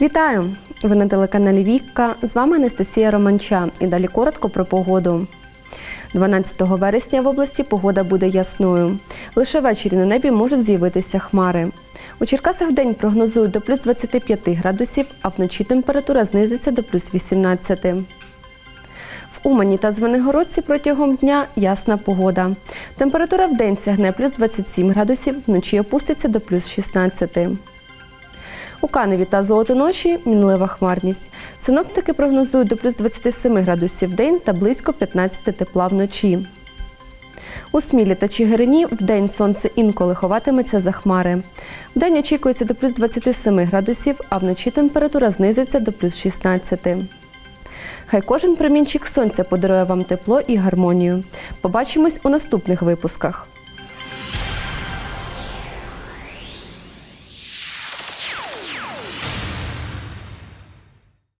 Вітаю! Ви на телеканалі Вікка. З вами Анастасія Романча. І далі коротко про погоду. 12 вересня в області погода буде ясною. Лише ввечері на небі можуть з'явитися хмари. У Черкасах в день прогнозують до плюс 25 градусів, а вночі температура знизиться до плюс 18. В Умані та Звенигородці протягом дня ясна погода. Температура в день сягне плюс 27 градусів, вночі опуститься до плюс 16. У Каневі та Золотоноші мінлива хмарність. Синоптики прогнозують до плюс 27 градусів в день та близько 15 тепла вночі. У Смілі та Чигирині в день сонце інколи ховатиметься за хмари. В день очікується до плюс 27 градусів, а вночі температура знизиться до плюс 16. Хай кожен промінчик сонця подарує вам тепло і гармонію. Побачимось у наступних випусках.